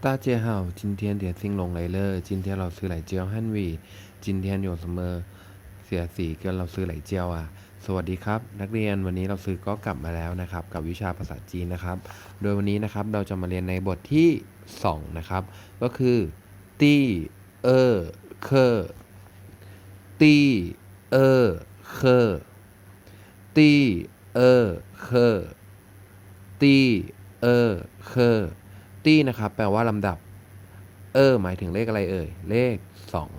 大家好，今天点兴隆来了。今天老师来教汉语。今天有什么เสียสีก็เราซื้อไหลเจียวอ่ะ สวัสดีครับ นักเรียนวันนี้เราซื้อก็กลับมาแล้วนะครับ กับวิชาภาษาจีนนะครับ โดยวันนี้นะครับเราจะมาเรียนในบทที่ 2 นะครับ ก็คือตี้เออเคอตี้เออเคอตี้เออเคอตี้เออเคอ ตี้นะครับแปลว่าลำดับ เออ หมายถึงเลขอะไรเอ่ย เลข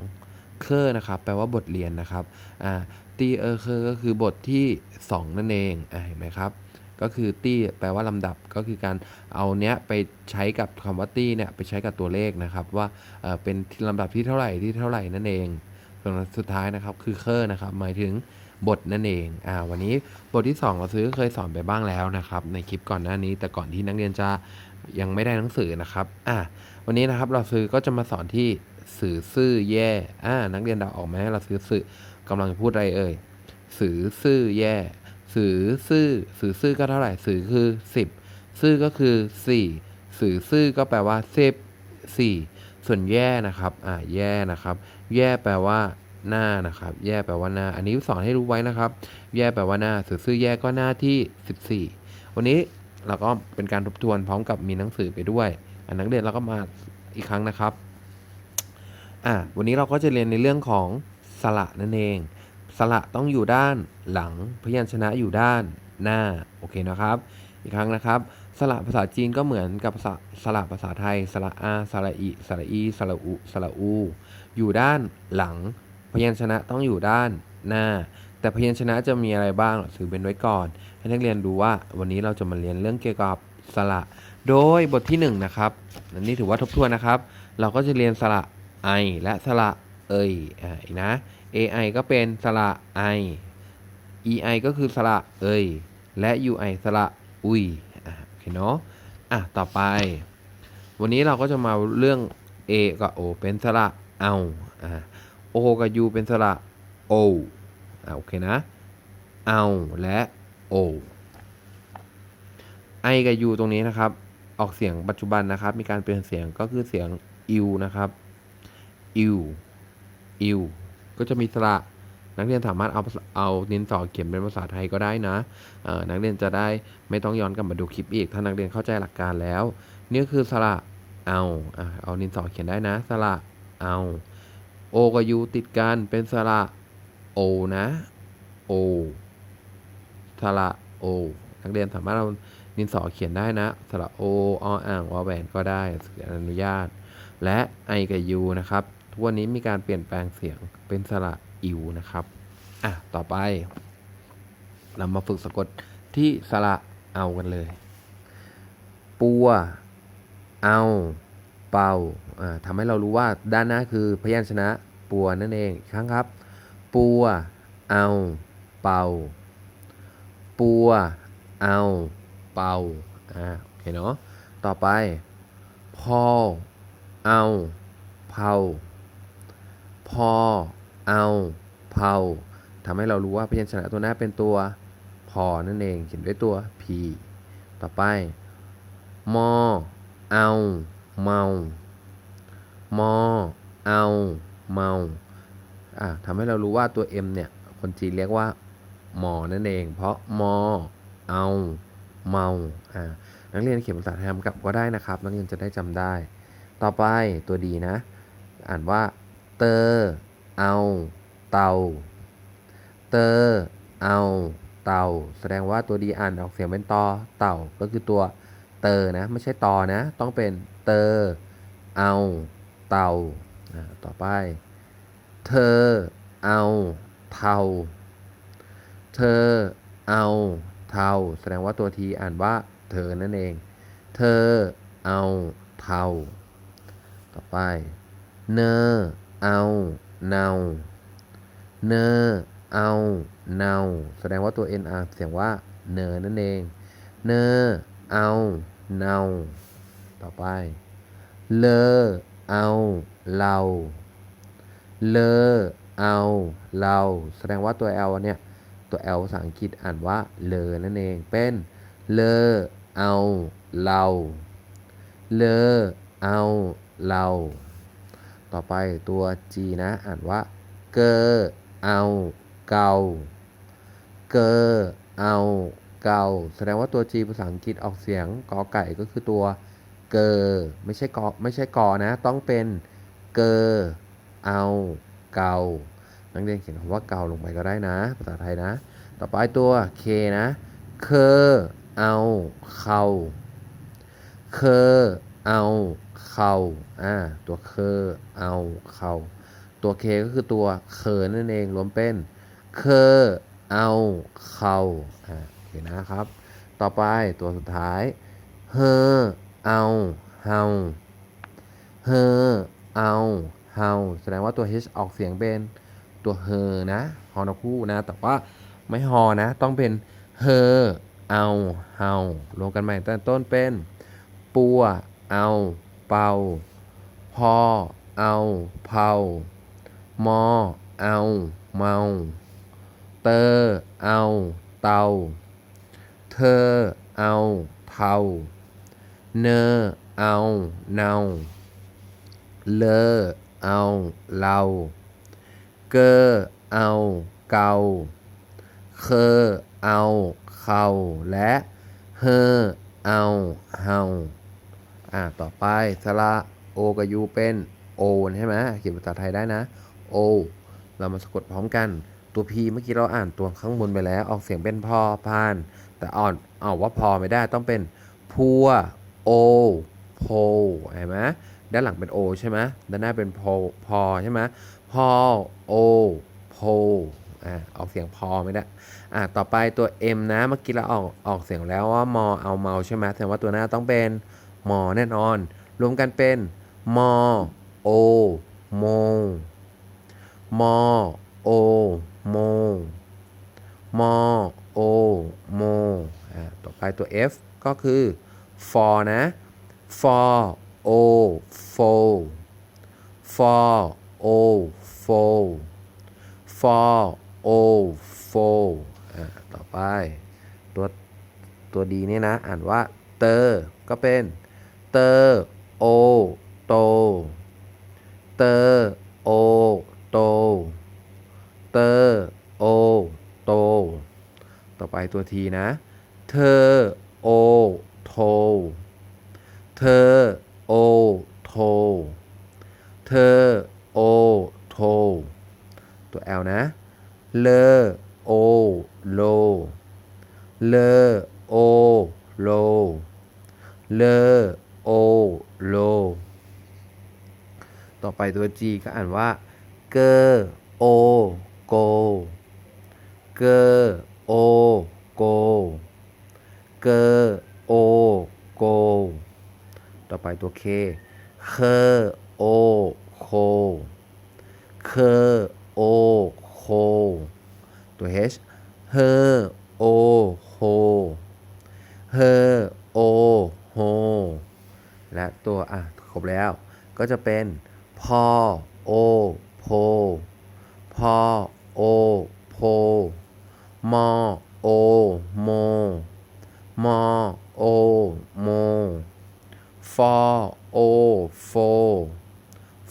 2 เคอร์นะครับ แปลว่าบทเรียนนะครับ อ่า ตีเออเคอร์ก็คือบทที่ 2 นั่นเอง อ่าเห็นไหมครับ ก็คือตี้แปลว่าลำดับ ก็คือการเอาเนี้ยไปใช้กับคำว่าตี้เนี่ยไปใช้กับตัวเลขนะครับ ว่าเออเป็นลำดับที่เท่าไหร่ที่เท่าไหร่นั่นเองส่วนสุดท้ายนะครับคือเคอร์นะครับ หมายถึงบทนั่นเอง อ่า วันนี้บทที่ 2 เราซื้อเคยสอนไปบ้างแล้วนะครับ ในคลิปก่อนหน้านี้ แต่ก่อนที่นักเรียนจะ ยังไม่ได้หนังสือนะครับอ่าวันนี้นะครับเราซื้อก็จะมาสอนที่สื่อซื่อแย่อ่านักเรียนเดาออกไหมเราซื้อสื่อกำลังจะพูดอะไรเอ่ยสื่อซื่อแย่สื่อซื่อสื่อซื่อก็เท่าไหร่สื่อคือ 10 ซื่อก็คือ 4 สื่อซื่อก็แปลว่า10 4ส่วนแย่นะครับอ่าแย่นะครับ แย่แปลว่าหน้านะครับ แย่แปลว่าหน้า อันนี้สอนให้รู้ไว้นะครับ แย่แปลว่าหน้าสื่อซื่อแย่ก็หน้าที่ 14 วันนี้ เราก็เป็นการทบทวนพร้อมกับมีหนังสือไปด้วยอะนักเรียนเราก็มาอีกครั้งนะครับอะวันนี้เราก็จะเรียนในเรื่องของสระนั่นเอง สระต้องอยู่ด้านหลัง พยัญชนะอยู่ด้านหน้า โอเคนะครับ อีกครั้งนะครับ สระภาษาจีนก็เหมือนกับสระสระภาษาไทย สระอา สระอิ สระอี สระอุ สระอู อยู่ด้านหลัง พยัญชนะต้องอยู่ด้านหน้า แต่พยัญชนะจะมีอะไรบ้างถือเป็นไว้ก่อน ให้นักเรียนดูว่าวันนี้เราจะมาเรียนเรื่องเกี่ยวกับสระ โดยบทที่1นงนะครับอันนี้ถือว่าทบทวนนะครับ เราก็จะเรียนสระ i และสระเอยอ่าอีกนะ ai ก็เป็นสระ i ei ก็คือสระเอยและ ui สระอุยอโอเคเนาะอะต่อไป วันนี้เราก็จะมาเรื่อง a กับ o เป็นสระเอาอ่า o กับ u เป็นสระ o อ่าโอเคนะ เอาและ o i กับ u ตรงนี้นะครับ ออกเสียงปัจจุบันนะครับ มีการเปลี่ยนเสียงก็คือเสียง u นะครับ u u ก็จะมีสระนักเรียนสามารถเอาเอาดินสอเขียนเป็นภาษาไทยก็ได้นะนักเรียนจะได้ไม่ต้องย้อนกลับมาดูคลิปอีก ถ้านักเรียนเข้าใจหลักการแล้ว นี่คือสระเอาเอาดินสอเขียนได้นะ สระเอา o กับ u ติดกันเป็นสระ o นะ o สระ o นักเรียนสามารถเอาดินสอเขียนได้นะสระ o ออ่างวอแหวนก็ได้อนุญาต และ i กับ u นะครับ ทุกวันนี้มีการเปลี่ยนแปลงเสียงเป็นสระอิวนะครับ อะ ต่อไป เรามาฝึกสะกดที่สระเอากันเลย ปัว เอา เป่าอ่าทำให้เรารู้ว่าด้านหน้าคือพยัญชนะปัวนั่นเองครั้งครับ ปัว เอา เป่า ปัว เอา เป่า อ่า โอเคเนาะ ต่อไป พอ เอา เผา พอ เอา เผาทำให้เรารู้ว่าพยัญชนะตัวหน้าเป็นตัว พอ นั่นเอง เขียนด้วยตัว p ต่อไป มอ เอา เมา มอ เอา เมา อ่าทำให้เรารู้ว่าตัว m เนี่ย คนจีนเรียกว่า มอนั่นเอง เพราะมอเอาเมาอ่านักเรียนเขียนภาษาไทยกำกับก็ได้นะครับ นักเรียนจะได้จำได้ ต่อไปตัวดีนะ อ่านว่าเตอเอาเตาเตอเอาเตาแสดงว่าตัวดีอ่านออกเสียงเป็นตอเต่าก็คือตัวเตอนะไม่ใช่ตอนะ ต้องเป็นเตอเอาเตาต่อไป เธอเอาเทา เธอเอาเทาแสดงว่าตัวทีอ่านว่าเธอนั่นเอง เธอเอาเทาต่อไป เนอเอาเนาเนอเอาเนาแสดงว่าตัว n อ่านเสียงว่าเนอนั่นเอง เนอเอาเนาต่อไป เลอเอาเราเลอเอาเราแสดงว่าตัว l เนี่ย ตัว l ภาษาอังกฤษอ่านว่าเลอนั่นเอง เป็นเลอเอาเราเลอเอาเรา ต่อไปตัว G นะอ่านว่า เกอเอาเกาเกอเอาเกาแสดงว่าตัว G ภาษาอังกฤษออกเสียงกอไก่ก็คือตัวเกอไม่ใช่กอไม่ใช่กอนะ ต้องเป็นเกอเอาเกา นักเรียนเขียนคำว่าเกาลงไปก็ได้นะ ภาษาไทยนะ ต่อไปตัว K นะ เคอเอาเข่าเคอเอาเข่าอ่า ตัวเคอเอาเข่าตัวเคก็คือตัวเคนั่นเอง รวมเป็นเคอเอาเข่าอ่าโอเคนะครับ ต่อไปตัวสุดท้ายเฮอเอาเฮาเฮอเอาเฮาแสดงว่าตัว H ออกเสียงเป็น ตัวเฮอนะฮอนคู่นะ แต่ว่าไม่ฮอนะ ต้องเป็นเฮอเอาเฮารวมกันใหม่ตั้งต้นเป็นปัวเอาเป่าพอเอาเผามอเอาเมาเตอเอาเตา เธอเอาเทาเนอเอาเนาเลอเอาเรา เกอเอาเกา เคอเอาเข่าและเฮอเอาเฮาอ่าต่อไปสระโอกับยูเป็นโอใช่ไหมเขียนภาษาไทยได้นะโอเรามาสะกดพร้อมกันตัว P เมื่อกี้เราอ่านตัวข้างบนไปแล้ว ออกเสียงเป็นพอพาน แต่อ่อนเอาว่าพอไม่ได้ต้องเป็นพัวโอโพเห็นไหมด้านหลังเป็นโอใช่ไหมด้านหน้าเป็นพอพอใช่ไหม พอโอโพอ่าออกเสียงพอไม่ได้อ่าต่อไปตัว M นะเมื่อกี้เราออกออกเสียงแล้วว่ามอเอาเมาใช่ไหมแสดงว่าตัวหน้าต้องเป็นมอแน่นอน รวมกันเป็นมอโอโมมอโอโมมอโอโมอ่าต่อไปตัว F ก็คือ for นะ for o for for o for for o for อ่าต่อไป ตัวตัวดีเนี่ยนะ อ่านว่าเตอร์ก็เป็นเตอร์โอโตเตอร์โอโตเตอร์โอโตต่อไปตัวทีนะ เธอโอโทเธอโอโทเธอโอ โท ตัว L นะ เลอโอโล เลอโอโล เลอโอโล ต่อไปตัว G ก็อ่านว่า เกอโอโก เกอโอโก เกอโอโก ต่อไปตัว K เคอโอโค เคอโอโค ตัว H เฮอโอโฮเฮอโอโฮและตัว อะ ครบแล้ว ก็จะเป็นพอโอโพพอโอโพมอโอโมมอโอโมฟอโอโฟ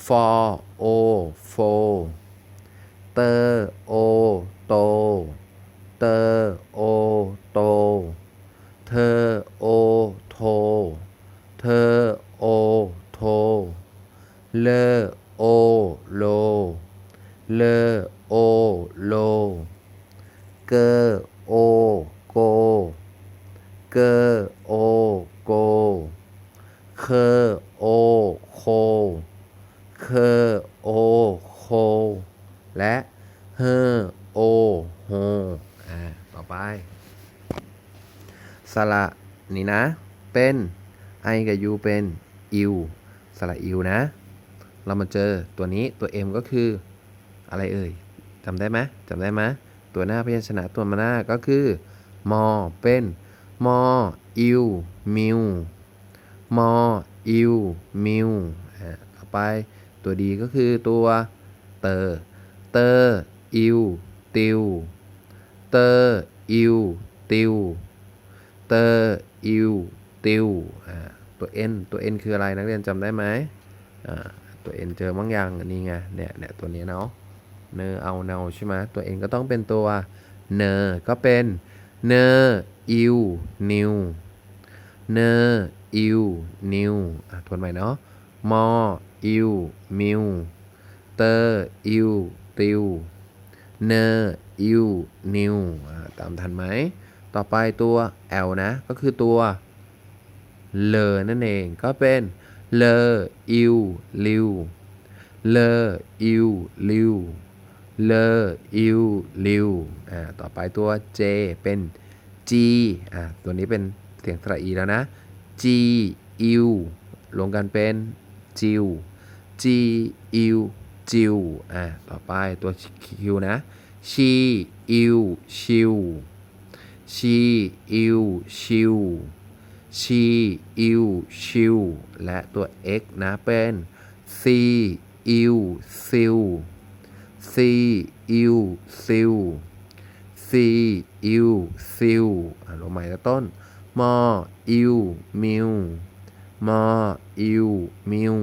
ฟอโอโฟเตอโอโต เตอโอโต เธอโอโท เธอโอโท เลโอโล เลโอโล เกโอโก เกโอโก เคโอโค เคอโอโค และเฮอโอโฮอ่าต่อไป สระนี่นะ เป็นไอกับยูเป็นอิวสระอิวนะ เรามาเจอตัวนี้ตัว M ก็คืออะไรเอ่ยจำได้ไหมจำได้ไหมตัวหน้าพยัญชนะตัวมาหน้าก็คือมอเป็นมออิวมิวมออิวมิวอ่าต่อไป ตัวดีก็คือตัวเตอเตออิว ติว เตออิว ติว เตออิว ติวอ่าตัว n ตัว n คืออะไรนักเรียนจำได้ไหมตัว n เจอบ้างยังนนี้ไง เนี่ยเนี่ยตัวนี้เนาะ เนอเอาเนาใช่ไหมตัว n ก็ต้องเป็นตัวเนอก็เป็นเนออิว นิว เนออิว นิวทวนใหม่เนาะ มอ อิว มิว เตอร์ อิว ติว เนออิว นิว ตามทันไหม ต่อไปตัว L นะ ก็คือตัว เลอนั่นเอง ก็เป็น เลออิว ลิว เลออิว ลิว เลออิว ลิว อ่า ต่อไปตัว J เป็น G อ่า ตัวนี้เป็นเสียงสระอีแล้วนะ G อิวรวมกันเป็น จิว G อิวจิวอ่าต่อไปตัว Q นะชีอิวชิวชีอิวชิวชีอิวชิว และตัว x นะเป็น c อิวซิว c อิวซิว c อิวซิวอะลงใหม่ต้นมออิวมิว มอ อิว มิว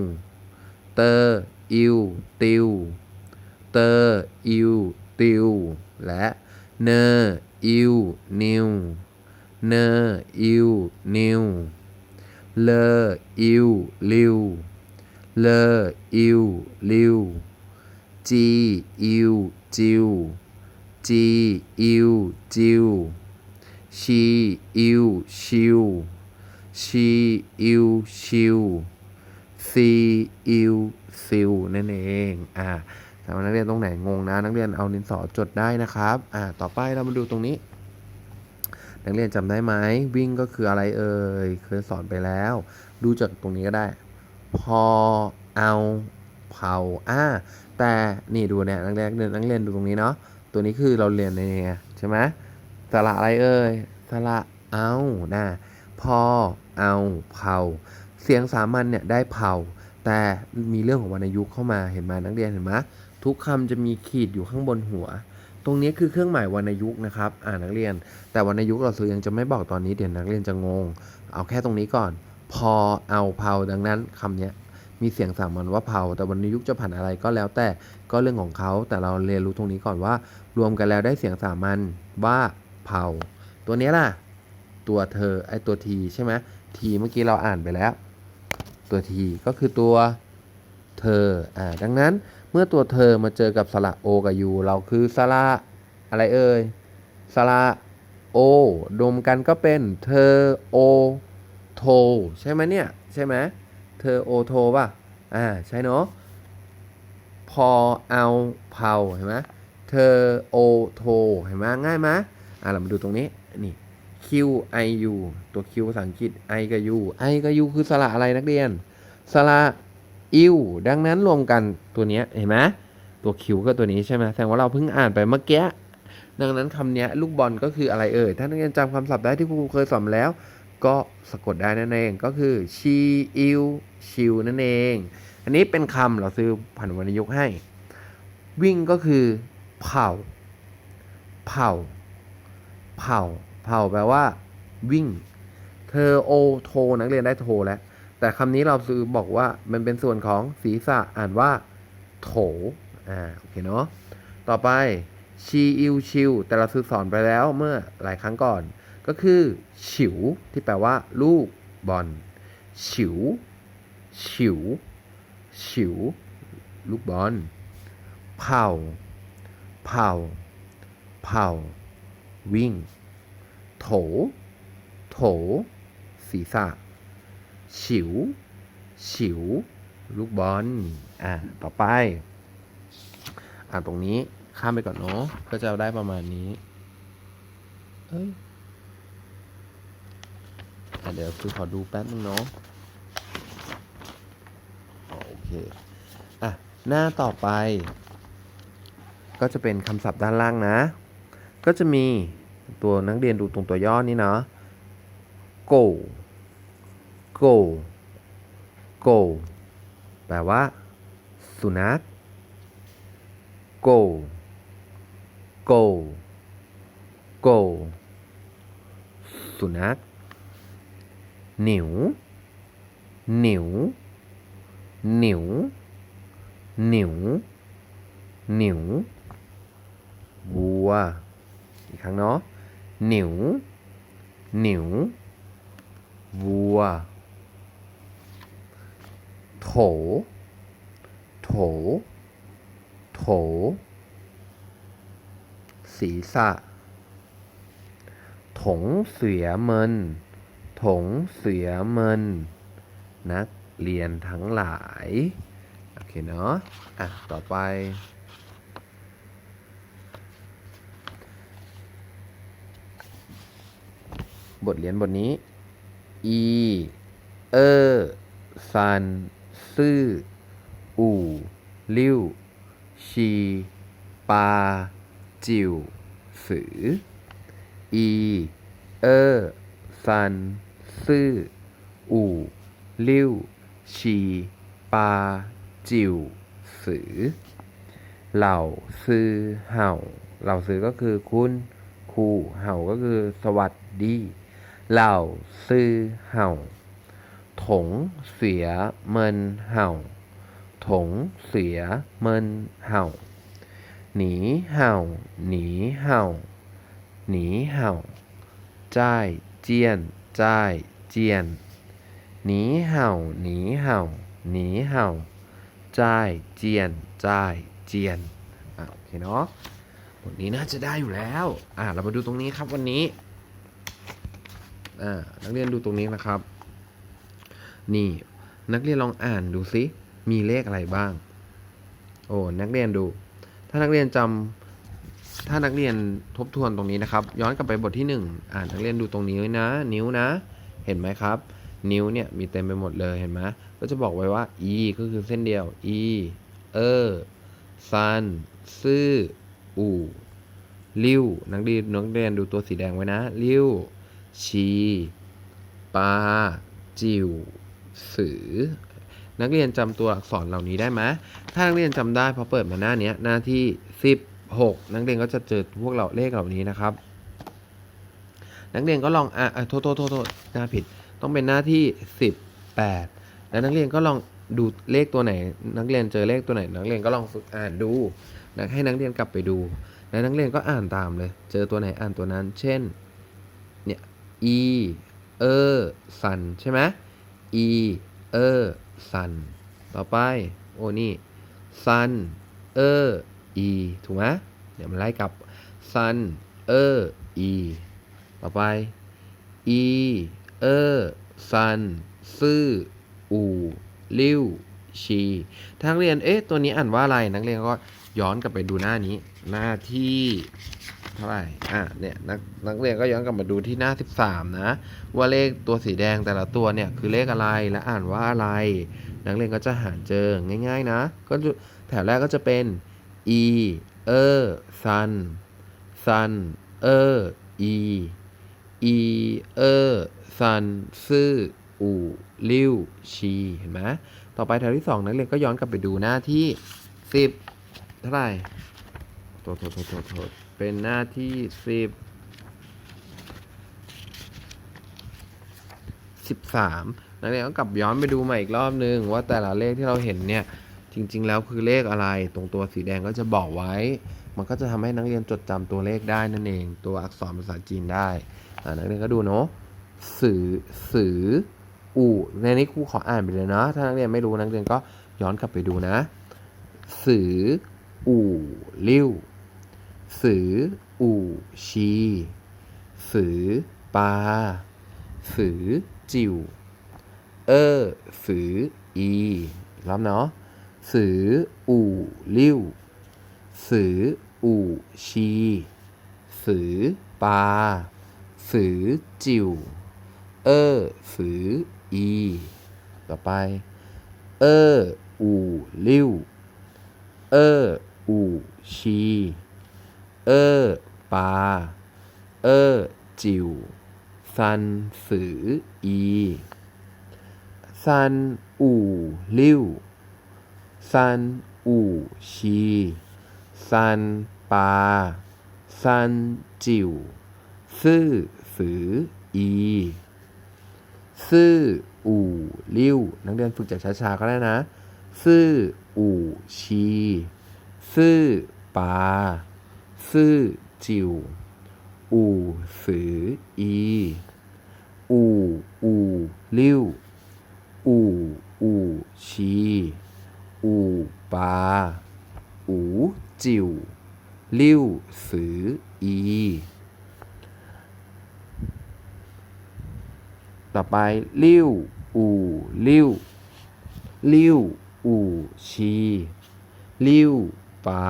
เตอร์ อิว ติว เตอร์ อิว ติว และเนอร์ อิว นิว เนอร์ อิว นิว เลออิว ลิว เลออิว ลิว จี อิว จิว จี อิว จิวชี อิว ชิว ชีอิวชิวซีอิวซิลนั่นเองอ่าถามว่านักเรียนตรงไหนงงนะ นักเรียนเอาดินสอจดได้นะครับอ่าต่อไปเรามาดูตรงนี้ นักเรียนจำได้ไหมวิ่งก็คืออะไรเอ่ยเคยสอนไปแล้ว ดูจากตรงนี้ก็ได้ พอเอาเผาอ่าแต่นี่ดูเนี่ยนักเรียนนักเรียนดูตรงนี้เนาะตัวนี้คือเราเรียนในไงใช่ไหมสระอะไรเอ่ยสระเอานะ พอ เอาเผาเสียงสามัญเนี่ยได้เผาแต่มีเรื่องของวรรณยุกต์เข้ามาเห็นไหมนักเรียนเห็นไหมทุกคำจะมีขีดอยู่ข้างบนหัว ตรงนี้คือเครื่องหมายวรรณยุกต์นะครับ อ่านักเรียน แต่วรรณยุกต์เราซื้อยังจะไม่บอกตอนนี้เดี๋ยวนักเรียนจะงง เอาแค่ตรงนี้ก่อน พอเอาเผาดังนั้นคำนี้มีเสียงสามัญว่าเผาแต่วรรณยุกต์จะผ่านอะไรก็แล้วแต่ก็เรื่องของเขาแต่เราเรียนรู้ตรงนี้ก่อนว่า รวมกันแล้วได้เสียงสามัญว่าเผาตัวนี้ล่ะ ตัวเธอไอตัวทีใช่ไหมทีเมื่อกี้เราอ่านไปแล้ว ตัวทีก็คือตัวเธออ่าดังนั้นเมื่อตัวเธอมาเจอกับสระโอกับยูเราคือสระอะไรเอ่ยสระโอรวมกันก็เป็นเธอโอโทใช่ไหมเนี่ยใช่ไหมเธอโอโทป่ะอ่าใช่เนาะพอเอาเผาเห็นไหมเธอโอโทเห็นไหมง่ายไหมอ่าเรามาดูตรงนี้นี่ Q I U ตัว Q ภาษาอังกฤษ I กับ U I กับ U คือสระอะไรนักเรียน สระอิวดังนั้นรวมกันตัวนี้เห็นไหมตัว Q ก็ตัวนี้ใช่ไหมแสดงว่าเราเพิ่งอ่านไปเมื่อกี้ดังนั้นคำนี้ลูกบอลก็คืออะไรเอ่ย ถ้านักเรียนจำคำศัพท์ได้ที่ครูเคยสอนแล้ว ก็สะกดได้นั่นเอง ก็คือชีอิวชิวนั่นเอง อันนี้เป็นคำเราซื้อผันวรรณยุกต์ให้ วิ่งก็คือเผา เผา เผา เผาแปลว่า วิ่ง เธอโอโท นักเรียนได้โทแล้ว แต่คำนี้เราซื้อบอกว่ามันเป็นส่วนของศีรษะอ่านว่า โถ อ่า โอเคเนาะ ต่อไปชีอิวชิวแต่เราซื้อสอนไปแล้วเมื่อหลายครั้งก่อน ก็คือฉิว ที่แปลว่า ลูกบอลฉิว ฉิว ฉิว ลูกบอลเผาเผาเผาวิ่ง โถ โถ ศีรษะ ฉิว ฉิว ลูกบอล อะ ต่อไป อะตรงนี้ข้ามไปก่อนเนาะ ก็จะได้ประมาณนี้เอ้ยอะเดี๋ยวคือขอดูแป๊บนึงเนาะโอเค อะ หน้าต่อไป ก็จะเป็นคำศัพท์ด้านล่างนะ ก็จะมี ตัวนักเรียนดูตรงตัวย่อนี้เนาะ go go go แปลว่า สุนัข go go go สุนัขหนิวหนิวหนิวหนิวหนิววัวอีกครั้งเนาะ หนิว หนิว วัว โถ โถ โถ ศีรษะ ถงเสือเมิน ถงเสือเมิน นักเรียนทั้งหลาย โอเคเนาะ อะ ต่อไป บทเรียนบทนี้ อีเออซันซื่อ อู่ ลิ้ว ชี ปา จิว สือ อี เออซันซื่อ อู่ ลิ้ว ชี ปา จิว สือ เหล่าซื้อเห่า เหล่าซื้อก็คือคุณครูเห่าก็คือสวัสดี เหล่าซื้อเห่า ถงเสียเมินเห่า ถงเสียเมินเห่า หนีเห่า หนีเห่า หนีเห่าจ้ายเจียนจ้ายเจียน หนีเห่า หนีเห่า หนีเห่าจ้ายเจียนจ้ายเจียนอะโอเคเนาะบทนี้น่าจะได้อยู่แล้ว อะเรามาดูตรงนี้ครับวันนี้ อ่านักเรียนดูตรงนี้นะครับ นี่นักเรียนลองอ่านดูซิมีเลขอะไรบ้าง โอ้นักเรียนดู ถ้านักเรียนจำถ้านักเรียนทบทวนตรงนี้นะครับ ย้อนกลับไปบทที่หนึ่งอ่านนักเรียนดูตรงนี้วนะ นิ้วนะ เห็นไหมครับ นิ้วเนี่ยมีเต็มไปหมดเลยเห็นไหมก็จะบอกไว้ว่า e ก็คือเส้นเดียว e เออซันซื่ออู่ลิ้วนักเรียนนักเรียนดูตัวสีแดงไว้นะลิ้ว ชีปาจิวสือ นักเรียนจำตัวอักษรเหล่านี้ได้ไหมถ้านักเรียนจำได้พอเปิดมาหน้านี้หน้าที่ 16 นักเรียนก็จะเจอพวกเราเลขเหล่านี้นะครับ นักเรียนก็ลองอะอะโทษโทษโทษโทษหน้าผิดต้องเป็นหน้าที่ 18 แล้วนักเรียนก็ลองดูเลขตัวไหน นักเรียนเจอเลขตัวไหน นักเรียนก็ลองฝึกอ่านดูนะให้นักเรียนกลับไปดู แล้วนักเรียนก็อ่านตามเลย เจอตัวไหนอ่านตัวนั้น เช่น เนี่ย e เออซันใช่ไหม e เออซันต่อไป โอ้นี่ sun เออ e ถูกไหมเดี๋ยวมันไล่กลับ sun เออ e ต่อไป e เออ sun ซื่ออู่ลิ้วชีถ้านักเรียนเอ๊ะตัวนี้อ่านว่าอะไรนักเรียนก็ย้อนกลับไปดูหน้านี้ หน้าที่ เท่าไหร่อะเนี่ยนักนักเรียนก็ย้อนกลับมาดูที่หน้า 13 นะ ว่าเลขตัวสีแดงแต่ละตัวเนี่ยคือเลขอะไรและอ่านว่าอะไร นักเรียนก็จะหาเจอง่าย ๆ นะ ก็แถวแรกก็จะเป็น e เออ sun sun เออ e e เออ sun ซื่ออู่ลิ้วชีเห็นไหมต่อไปแถวที่ 2 นักเรียนก็ย้อนกลับไปดูหน้าที่ 10 เท่าไหร่โทษโทษโทษโทษ เป็นหน้าที่10 13นักเรียนก็กลับย้อนไปดูใหม่อีกรอบนึง ว่าแต่ละเลขที่เราเห็นเนี่ย จริง ๆ แล้วคือเลขอะไร ตรงตัวสีแดงก็จะบอกไว้ มันก็จะทำให้นักเรียนจดจำตัวเลขได้นั่นเอง ตัวอักษรภาษาจีนได้นักเรียนก็ดูเนาะสือสืออู่ในนี้ครูขออ่านไปเลยนะถ้านักเรียนไม่รู้นักเรียนก็ย้อนกลับไปดูนะ สืออู่ลิ้ว สือ อู่ ชี สือ ปา สือ จิว เออ สือ อีรอบเนาะ สือ อู่ ลิ้ว สือ อู่ ชี สือ ปา สือ จิว เออ สือ อี ต่อไป เออ อู่ ลิ้ว เออ อู่ ชี เออปา เออ จิวซันสืออีซันอู่ลิ้วซันอู่ชีซันปาซันจิวซื่อสืออีซื่ออู่ลิ้วนักเรียนฝึกจากช้าๆก็ได้นะซื่ออู่ชีซื่อปา ซื่อจิว อู่สืออี อู่อู่ลิ้ว อู่อู่ชี อู่ปา อูจิว ลิ้วสืออี ต่อไปลิ้ว อู่ลิ้ว ลิ้วอู่ชี ลิ้วปา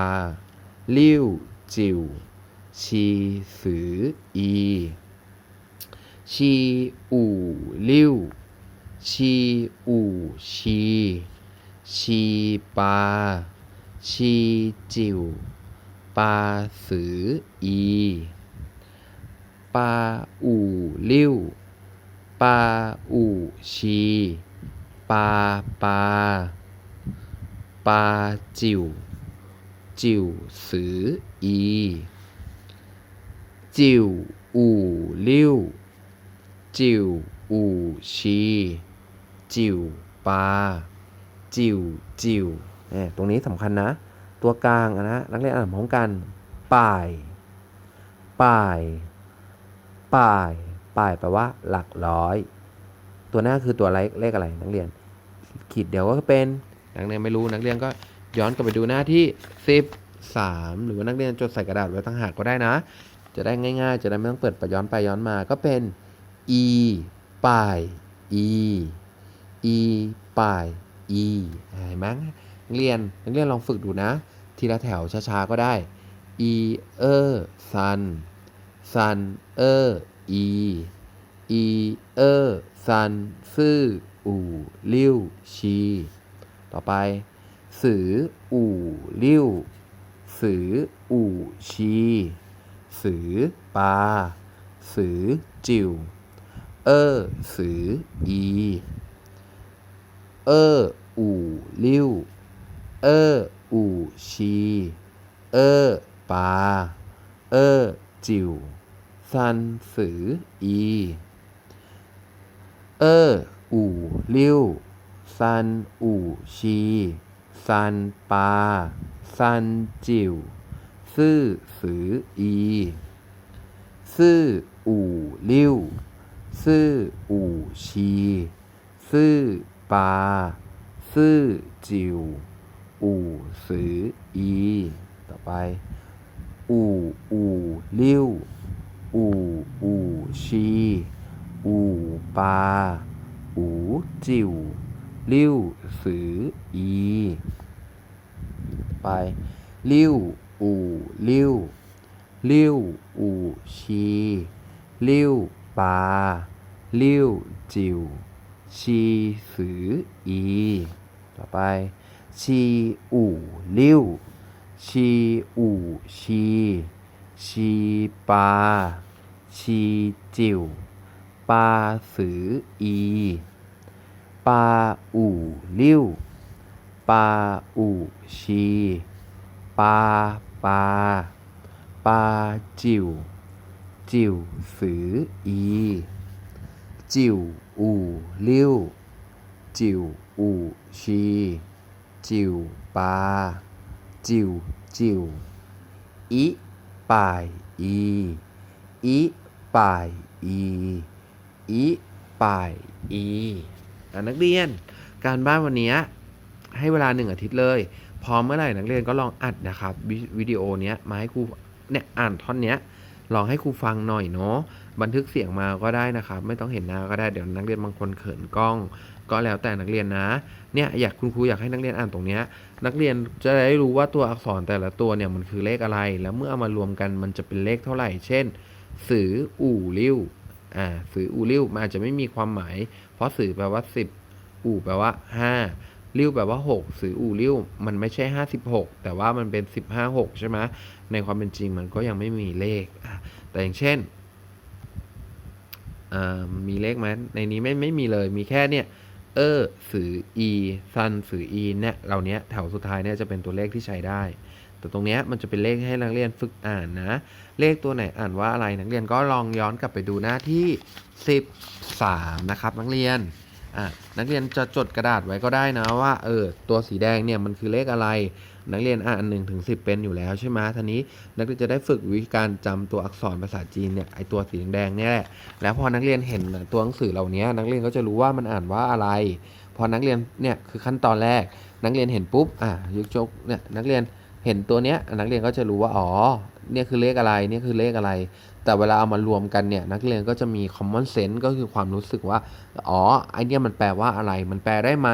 ลิ้ว จิวชีสืออีชีอู่ลิ้วชีอู่ชีชีปาชีจิวปาสืออีปาอู่ลิ้วปา อู่ชีปาปาปาจิวอู่ลิ้วจิวอู่ชีจิวปาจิวจิวเนี่ยตรงนี้สำคัญนะ ตัวกลางนะนักเรียนอ่านพร้อมกันป่ายป่ายป่ายป่ายแปลว่า หลักร้อย ตัวหน้าคือตัวเลขเลขอะไรนักเรียนขีดเดียวก็เป็นนักเรียนไม่รู้นักเรียนก็ย้อนกลับไปดูหน้าที่ 3 หรือว่านักเรียนจดใส่กระดาษไว้ต่างหากก็ได้นะ จะได้ง่าย ๆ จะได้ไม่ต้องเปิดไปย้อนไปย้อนมาก็เป็น e ป่าย e e ป่าย e เห็นไหมนักเรียนนักเรียนลองฝึกดูนะ ทีละแถวช้าๆก็ได้ e เออ sun sun เออ e e เออ sun ซื่ออู่ลิ้วชี ต่อไปสืออู่ลิ้ว สืออู่ชี สือปา สือจิว เออสืออี เอออู่ลิ้ว เอออู่ชี เออปา เออจิวซันสืออี เอออู่ลิ้วซันอู่ชี ซันปาซันจิวซื่อสืออีซื่ออู่ลิ้วซื่ออู่ชีซื่อปาซื่อจิวอู่สืออี ต่อไป อู่อู่ลิ้วอู่อู่ชีอู่ปาอู่จิว ลิ้วสืออี ไปลิ้วอู่ลิ้วลิ้วอู่ชีลิ้วปาลิ้วจิวชีสืออี ต่อไป ชีอู่ลิ้วชีอู่ชีชีปาชีจิวปาสืออีปาอู่ลิ้วปาสืออี จิวอู่ลิ้วจิวอู่ชีจิวปาจิวจิวอิป่ายอีอิป่ายอีอิป่ายอีอะ นักเรียน การบ้านวันนี้ให้เวลาหนึ่งอาทิตย์เลย พร้อมเมื่อไหร่นักเรียนก็ลองอัดนะครับววิดีโอเนี้ยมาให้ครูเนี่ยอ่านท่อนเนี้ยลองให้ครูฟังหน่อยเนาะบันทึกเสียงมาก็ได้นะครับ ไม่ต้องเห็นหน้าก็ได้เดี๋ยวนักเรียนบางคนเขินกล้อง ก็แล้วแต่นักเรียนนะเนี่ยอยากคุณครูอยากให้นักเรียนอ่านตรงเนี้ยนักเรียนจะได้รู้ว่าตัวอักษรแต่ละตัวเนี่ยมันคือเลขอะไร แล้วเมื่อเอามารวมกันมันจะเป็นเลขเท่าไหร่ เช่น สืออู่ริ้ว อ่าสืออูริ้วมันอาจจะไม่มีความหมาย เพราะสือแปลว่า 10 อู่แปลว่า 5 ริ้วแปลว่า 6 สืออู่ริ้วมันไม่ใช่ 56 แต่ว่ามันเป็น 15 6 ใช่ไหมในความเป็นจริงมันก็ยังไม่มีเลข แต่อย่างเช่นมีเลขไหมในนี้ไม่ไม่มีเลยมีแค่เนี่ยเออสือ e ซันสือ e เนี่ยเหล่านี้แถวสุดท้ายเนี่ยจะเป็นตัวเลขที่ใช้ได้ แต่ตรงนี้มันจะเป็นเลขให้นักเรียนฝึกอ่านนะ เลขตัวไหนอ่านว่าอะไรนักเรียนก็ลองย้อนกลับไปดูหน้าที่ 13 นะครับ นักเรียนอะนักเรียนจะจดกระดาษไว้ก็ได้นะว่าเออตัวสีแดงเนี่ยมันคือเลขอะไร นักเรียนอ่านหนึ่งถึงสิเป็นอยู่แล้วใช่ไหมทีนี้นักเรียนจะได้ฝึกวิธีการจำตัวอักษรภาษาจีนเนี่ยไอตัวสีแดงเนี่ยแหละแล้วพอนักเรียนเห็นตัวหนังสือเหล่านี้นักเรียนก็จะรู้ว่ามันอ่านว่าอะไร พอนักเรียนเนี่ยคือขั้นตอนแรก นักเรียนเห็นปุ๊บอะยกจกเนี่ยนักเรียน เห็นตัวเนี้ยนักเรียนก็จะรู้ว่าอ๋อเนี่ยคือเลขอะไรเนี่ยคือเลขอะไร แต่เวลาเอามารวมกันเนี่ยนักเรียนก็จะมี common sense ก็คือความรู้สึกว่าอ๋อไอเนี่ยมันแปลว่าอะไร มันแปลได้ไหม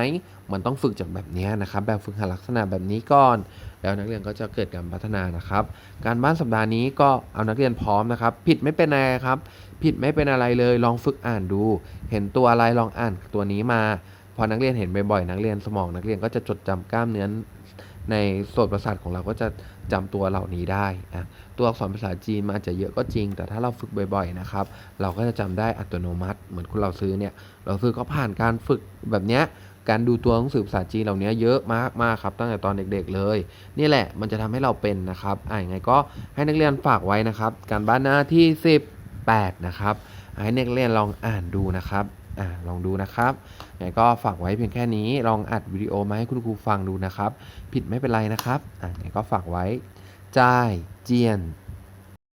มันต้องฝึกจากแบบเนี้ยนะครับแบบฝึกหัดลักษณะแบบนี้ก่อน แล้วนักเรียนก็จะเกิดการพัฒนานะครับ การบ้านสัปดาห์นี้ก็เอานักเรียนพร้อมนะครับ ผิดไม่เป็นอะไรครับ ผิดไม่เป็นอะไรเลยลองฝึกอ่านดู เห็นตัวอะไรลองอ่านตัวนี้มาพอนักเรียนเห็นบ่อยๆนักเรียนสมองนักเรียนก็จะจดจำกล้ามเนื้อ ในโสตประสาทของเราก็จะจำตัวเหล่านี้ได้อะตัวอักษรภาษาจีนมันอาจจะเยอะก็จริง แต่ถ้าเราฝึกบ่อยๆนะครับ เราก็จะจำได้อัตโนมัติ เหมือนคุณเราซื้อเนี่ยเราซื้อก็ผ่านการฝึกแบบเนี้ยการดูตัวหนังสือภาษาจีนเหล่านี้เยอะมากมากๆครับตั้งแต่ตอนเด็กๆเลย นี่แหละมันจะทำให้เราเป็นนะครับอ่ายังไงก็ให้นักเรียนฝากไว้นะครับ การบ้านหน้าที่ 18 นะครับให้นักเรียนลองอ่านดูนะครับ อ่าลองดูนะครับยังไงก็ฝากไว้เพียงแค่นี้ ลองอัดวิดีโอมาให้คุณครูฟังดูนะครับ ผิดไม่เป็นไรนะครับอ่าไงก็ฝากไว้จ่ายเจียน